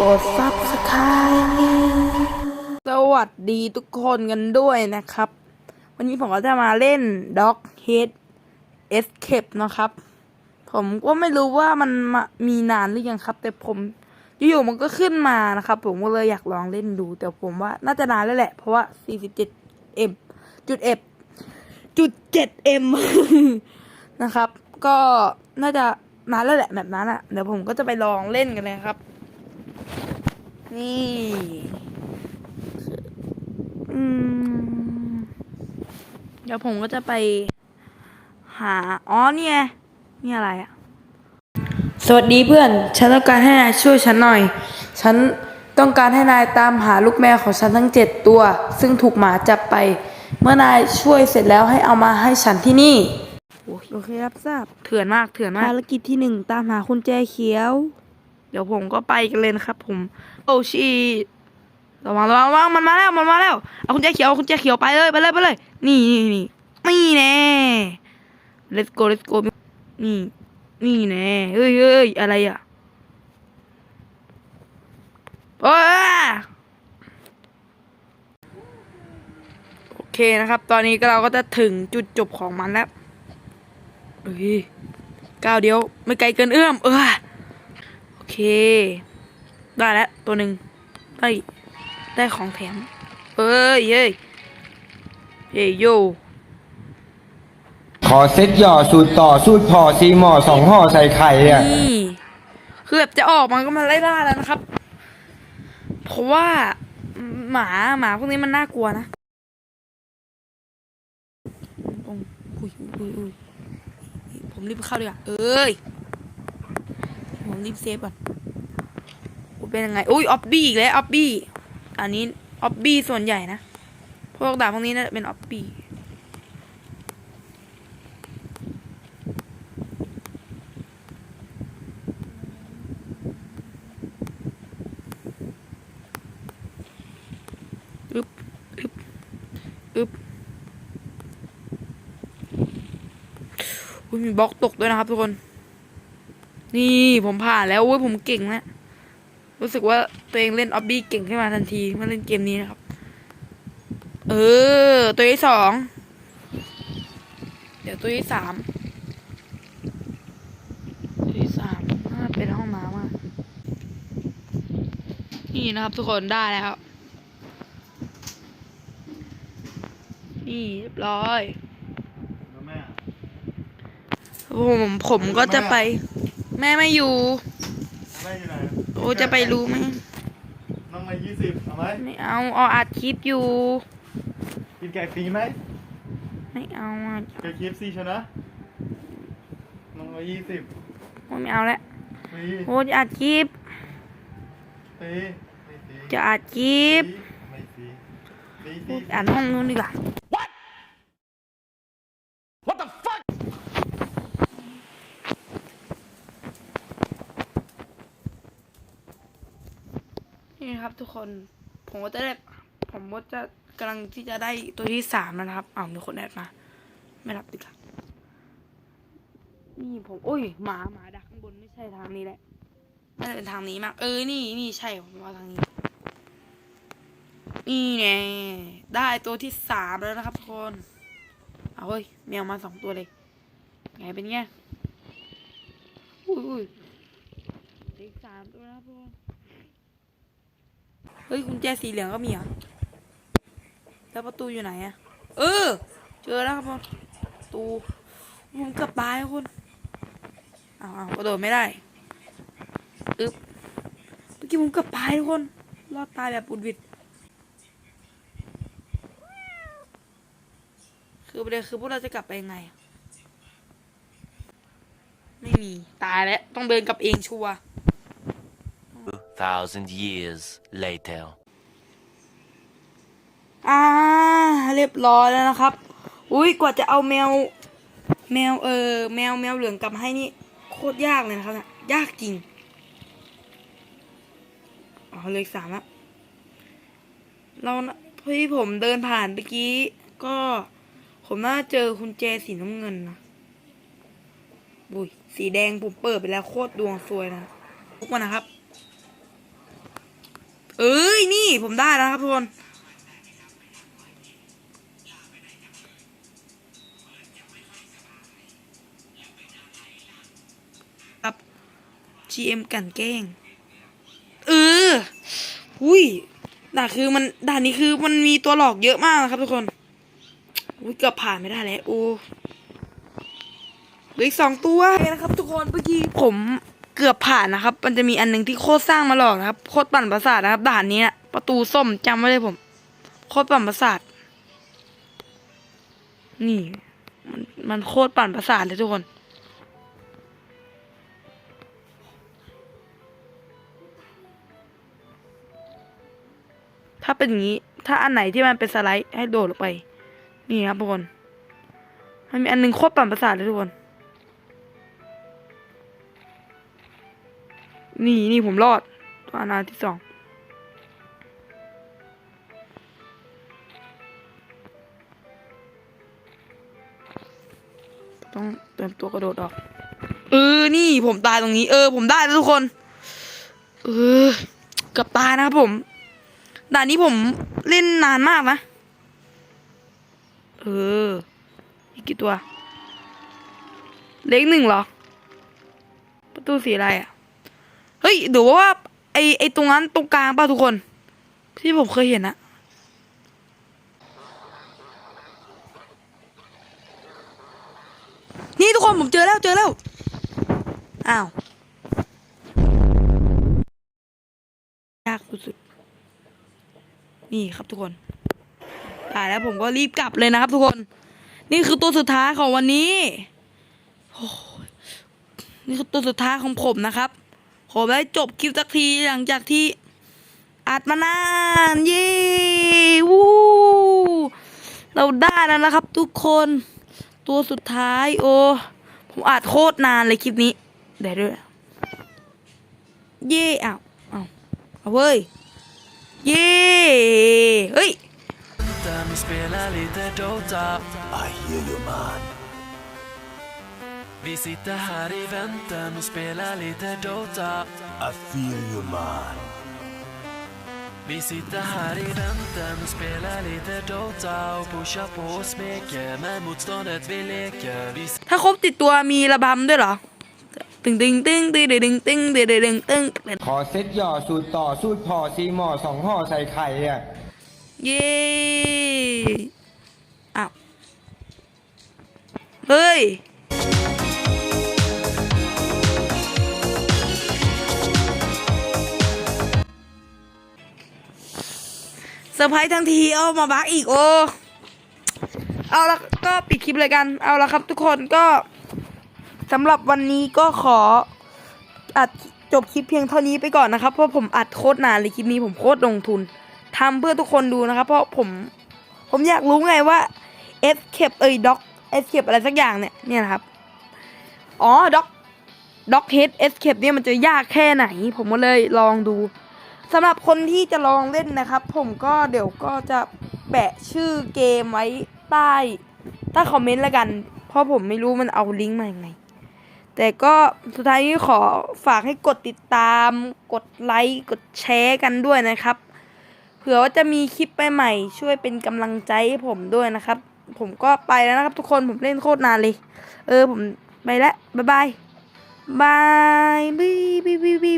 กด subscribe สวัสดีทุกคนกันด้วยนะครับ วันนี้ผมก็จะมาเล่น Dog Head Escape นะครับ ผมก็ไม่รู้ว่ามันม,มีนานหรือยังครับ แต่ผมอยู่ๆมันก็ขึ้นมานะครับ ผมก็เลยอยากลองเล่นดู แต่ผมว่าน่าจะนานแล้วแหละ เพราะว่า 47 m จุด f จุด 7 m นะครับ ก็น่าจะนานแล้วแหละแบบนั้นอะเดี๋ยวผมก็จะไปลองเล่นกันเลยครับ นี่อืมเดี๋ยวผมก็จะไปหา อ๋อเนี่ยนี่อะไรอะสวัสดีเพื่อน ฉันต้องการให้นายช่วยฉันหน่อย ฉันต้องการให้นายตามหาลูกแมวของฉันทั้งเจ็ดตัว ซึ่งถูกหมาจับไป เมื่อนายช่วยเสร็จแล้วให้เอามาให้ฉันที่นี่โอเครับทราบ เถื่อนมากเถื่อนมากภารกิจที่หนึ่งตามหาคุณแจเขียวเดี๋ยวผมก็ไปกันเลยนะครับ ผม โอชีระวังระวังระวังมันมาแล้วมันมาแล้วเอาคุณแจเขียวคุณแจเขียวไปเลยไปเลยไปเลย นี่นี่นี่นี่แน่ let's go let's go นี่นี่แน่เฮ้ยเฮ้ยอะไรอะโอ้ยโอเคนะครับ ตอนนี้ก็เราก็จะถึงจุดจบของมันแล้วเฮ้ยก้าวเดียว ไม่ไกลเกินเอื้อม เออ เค ได้แล้ว ตัวหนึ่งได้ได้ของแถม เอ้ยเฮ้ยเฮ้ยโยขอเซ็ตหย่อสูตรต่อสูตรพอซีหมอสองห่อใส่ไข่อะนี่คือแบบจะออกมันก็มาไล่ล่าแล้วนะครับ เพราะว่าหมาหมาพวกนี้มันน่ากลัวนะอุ้ยอุ้ยอุ้ยอุ้ยผมรีบเข้าดีกว่าเอ้ย ผมรีบเซฟก่อนโอ้เป็นยังไง อุ้ยออบบี้อีกแล้วออบบี้ อันนี้ออบบี้ส่วนใหญ่นะ พวกดาบพวกนี้น่าจะเป็นออบบี้อึบอึบอึบอุ้ยมีบล็อกตกด้วยนะครับทุกคน นี่ผมผ่านแล้วอุ้ยผมเก่งแล้วรู้สึกว่าตัวเองเล่นออบบี้เก่งขึ้นมาทันทีเมื่อเล่นเกมนี้นะครับ เออ ตัวที่สองเดี๋ยวตัวที่สามตัวที่สามน่าเป็นห้องน้ำอะนี่นะครับ ทุกคนได้แล้วนี่เรียบร้อยแม่ผมผมก็จะไป แม่ไม่อยู่แม่อยู่ไหนโอ้จะไปรู้ไหมน้องมายี่สิบเอาไหมไม่เอาเอาอัดคลิปอยู่ กินไก่ฟรีไหมไม่เอาอะไก่คีฟซีชนะน้องมายี่สิบโอ้ไม่เอาแล้วฟรีโอ้จะอัดคลิป ฟรีไม่ฟรีจะอัดคลิปไม่ฟรีฟรีฟโอ้รีอ่านห้องนู้นดีกว่า นี่ครับ ทุกคนผมก็จะได้ ผมก็จะกำลังที่จะได้ตัวที่สามนะครับอ้าวมีคนแอดมา ไม่รับดีกว่านี่ผมโอ้ยหมาหมาดักข้างบนไม่ใช่ทางนี้แหละน่าจะเป็นทางนี้มาก เออนี่นี่ใช่ผมว่าทางนี้ นี่แน่ได้ตัวที่สามแล้วนะครับทุกคนเอาเฮ้ยแมวมาสองตัวเลย ไงเป็นไงอุ้ยอุ้ยเหลืออีกสามตัวนะครับทุกคน เฮ้ยกุญแจสีเหลืองก็มีเหรอ แล้วประตูอยู่ไหนอะเออ เจอแล้วครับผมประตูผมเกือบตายครับคุณอ้าวอ้าวกระโดดไม่ได้อึ๊บเมื่อกี้ผมเกือบตายทุกคน รอดตายแบบบุดหวิดคือประเด็นคือพวกเราจะกลับไปยังไง ไม่มี ตายแล้ว ต้องเดินกลับเองชัวร์ thousand years later. อ่า เรียบร้อยแล้วนะครับ อุ้ยกว่าจะเอาแมว แมวเออ แมวแมวเหลืองกลับมาให้นี่โคตรยากเลยนะครับนี่ยากจริงอ๋อเลขสามล้วเรานะพี่ผมเดินผ่านเมื่อกี้ ก็ผมน่าเจอคุณแจสีน้ำเงินนะบุยสีแดงผมเปิดไปแล้วโคตรดวงซวยนะทุกคนนะครับ เอ้ย นี่ผมได้แล้วครับทุกคน ครับ GM กันแกล้ง เอออุ้ยด่านคือมันด่านนี้คือมันมีตัวหลอกเยอะมากนะครับทุกคนอุ้ยเกือบผ่านไม่ได้แล้วโอ้เหลืออีกสองตัวนะครับทุกคนเมื่อกี้ผม เกือบผ่านนะครับ มันจะมีอันหนึ่งที่โคตรสร้างมาหลอกนะครับ โคตรปั่นประสาทนะครับ ด่านนี้นะประตูส้มจำไว้เลยผม โคตรปั่นประสาท นี่ มันมันโคตรปั่นประสาทเลยทุกคน ถ้าเป็นอย่างนี้ ถ้าอันไหนที่มันเป็นสไลด์ให้โดดลงไป นี่ครับทุกคน มันมีอันหนึงโคตรปั่นประสาทเลยทุกคน นี่นี่ผมรอดตัวนาที่สองต้องเตรียมตัวกระโดดออก เออ นี่ผมตายตรงนี้ เออ ผมได้แล้วทุกคน เออเกือบตายนะครับผม ด่านนี้ผมเล่นนานมากนะ เออ อีกกี่ตัว เล็กหนึ่งเหรอ ประตูสีอะไรอะ ฮ้ยเดี๋ยวว่าไอไอตรงนั้นตรงกลางป่ะทุกคน ที่ผมเคยเห็นอะนี่ทุกคนผมเจอแล้วเจอแล้ว อ้าว ยากสุดๆนี่ครับทุกคน ตายแล้วผมก็รีบกลับเลยนะครับทุกคน นี่คือตัวสุดท้ายของวันนี้ นี่คือตัวสุดท้ายของผมนะครับ ผมได้จบคลิปสักทีหลังจากที่อัดมานานเย้วู้เราได้แล้วนะครับ ทุกคนตัวสุดท้าย โอ้ผมอัดโคตรนานเลยคลิปนี้เดี๋ยวด้วยเย่อ้าวอ้าวเอาเว้ยเย่เฮ้ย I hear you man. Vi sitter här i väntan och spelar lite Dota. I feel you man. Vi sitter här i väntan och spelar lite Dota och pushar på och smeker med motståndet vi leker. Vi ถ้าครบติดตัวมีระบำด้วยเหรอ ตึงตึงตึงตึงตึงตึงตึงตึงตึงตึงตึงขอเซ็ตหย่อสูตรต่อสูตรพอซีหมอสองห่อใส่ไข่เนี่ยเย้อ้าวเฮ้ย เซอร์ไพรส์ทั้งทีเอามาบักอีกโอเอาละก็ปิดคลิปเลยกัน เอาละครับทุกคนก็สำหรับวันนี้ก็ขออัดจบคลิปเพียงเท่านี้ไปก่อนนะครับ เพราะผมอัดโคตรนานเลยคลิปนี้ผมโคตรลงทุนทำเพื่อทุกคนดูนะครับ เพราะผมผมอยากรู้ไงว่า escape เอ้ย doc escape อะไรสักอย่างเนี่ยเนี่ยนะครับ อ๋อ doc doc head escape เนี่ยมันจะยากแค่ไหน ผมก็เลยลองดู สำหรับคนที่จะลองเล่นนะครับ ผมก็เดี๋ยวก็จะแปะชื่อเกมไว้ใต้ใต้คอมเมนต์แล้วกัน เพราะผมไม่รู้มันเอาลิงก์มาอยังไง แต่ก็สุดท้ายนี้ขอฝากให้กดติดตาม กดไลค์กดแชร์กันด้วยนะครับ เผื่อว่าจะมีคลิปใหม่ๆช่วยเป็นกำลังใจให้ผมด้วยนะครับ ผมก็ไปแล้วนะครับ ทุกคนผมเล่นโคตรนานเลย เออผมไปแล้วบ๊ายบายบายบีบีบีบี